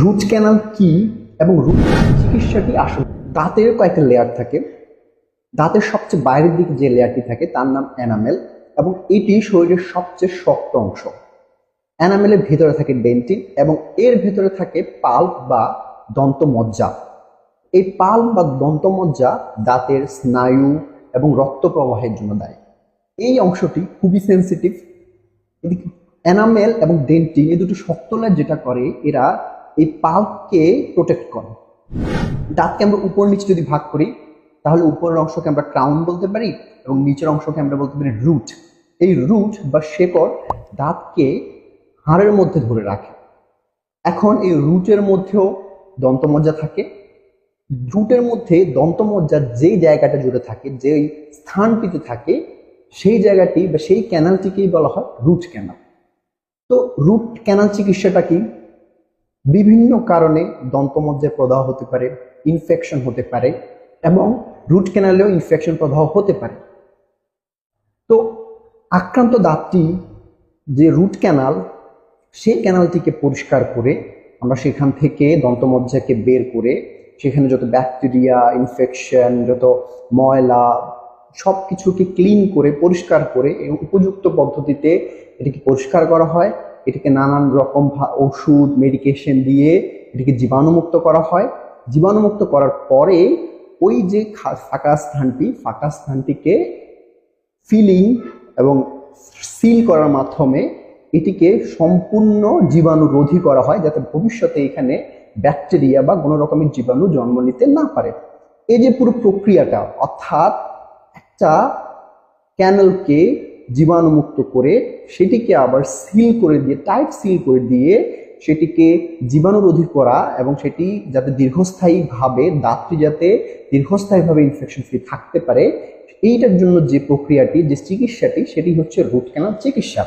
Root canal কি এবং root চিকিৎসাটি আসলে দাঁতের কয়েকটা লেয়ার থাকে। দাঁতের সবচেয়ে বাইরের দিকে যে লেয়ারটি থাকে, তার নাম অ্যানামেল এবং এটি শরীরের সবচেয়ে শক্ত অংশ। অ্যানামেলের ভেতরে থাকে ডেন্টিন এবং এর ভেতরে থাকে পাল্প বা দন্তমজ্জা। এই পাল বা দন্তমজ্জা দাঁতের স্নায়ু এবং রক্ত প্রবাহের জন্য দায়ী। এই অংশটি খুবই সেন্সিটিভ এদিকে এনামেল এবং ডেন্টিন এই দুটো শক্ত লেয়ার যেটা করে, এরা এই পাল্পকে প্রোটেক্ট করে। দাঁতকে আমরা উপর নিচে যদি ভাগ করি, তাহলে উপরের অংশকে আমরা ক্রাউন বলতে পারি এবং নিচের অংশকে আমরা বলতে পারি রুট এই রুট বা শেকড় দাঁতকে হাড়ের মধ্যে ধরে রাখে। এখন এই রুটের মধ্যেও দন্তমজ্জা থাকে। রুটের মধ্যে দন্তমজ্জার যেই জায়গাটা জুড়ে থাকে, যেই স্থানটিতে থাকে, সেই জায়গাটি বা সেই ক্যানালটিকেই বলা হয় রুট ক্যানাল তো রুট ক্যানাল চিকিৎসাটা কি? বিভিন্ন কারণে দন্তমজ্জার প্রদাহ হতে পারে ইনফেকশন হতে পারে এবং রুট ক্যানালেও ইনফেকশন প্রদাহ হতে পারে। তো আক্রান্ত দাঁতটি যে রুট ক্যানাল সেই ক্যানালটিকে পরিষ্কার করে আমরা সেখান থেকে দন্তমজ্জাকে বের করে সেখানে যত ব্যাকটেরিয়া ইনফেকশন যত ময়লা সব কিছুকে ক্লিন করে, পরিষ্কার করে উপযুক্ত পদ্ধতিতে এটিকে পরিষ্কার করা হয়। এটিকে নানান রকম ওষুধ মেডিকেশন দিয়ে এটিকে জীবাণুমুক্ত করা হয়। জীবাণুমুক্ত করার পরে ওই যে ফাঁকা স্থানটি, ফাঁকা স্থানটিকে ফিলিং এবং সিল করার মাধ্যমে এটিকে সম্পূর্ণ জীবাণুরোধী করা হয় যাতে ভবিষ্যতে এখানে ব্যাকটেরিয়া বা কোনো রকমের জীবাণু জন্ম নিতে না পারে। এই যে পুরো প্রক্রিয়াটা, অর্থাৎ একটা ক্যানেলকে জীবাণুমুক্ত করে সেটিকে আবার সিল করে দিয়ে টাইট সিল করে দিয়ে সেটিকে জীবাণুরোধী করা এবং সেটি যাতে দীর্ঘস্থায়ীভাবে, দাঁতটি যাতে দীর্ঘস্থায়ীভাবে ইনফেকশন ফ্রি থাকতে পারে, এইটার জন্য যে প্রক্রিয়াটি, যে চিকিৎসাটি, সেটি হচ্ছে রুট ক্যানাল চিকিৎসা।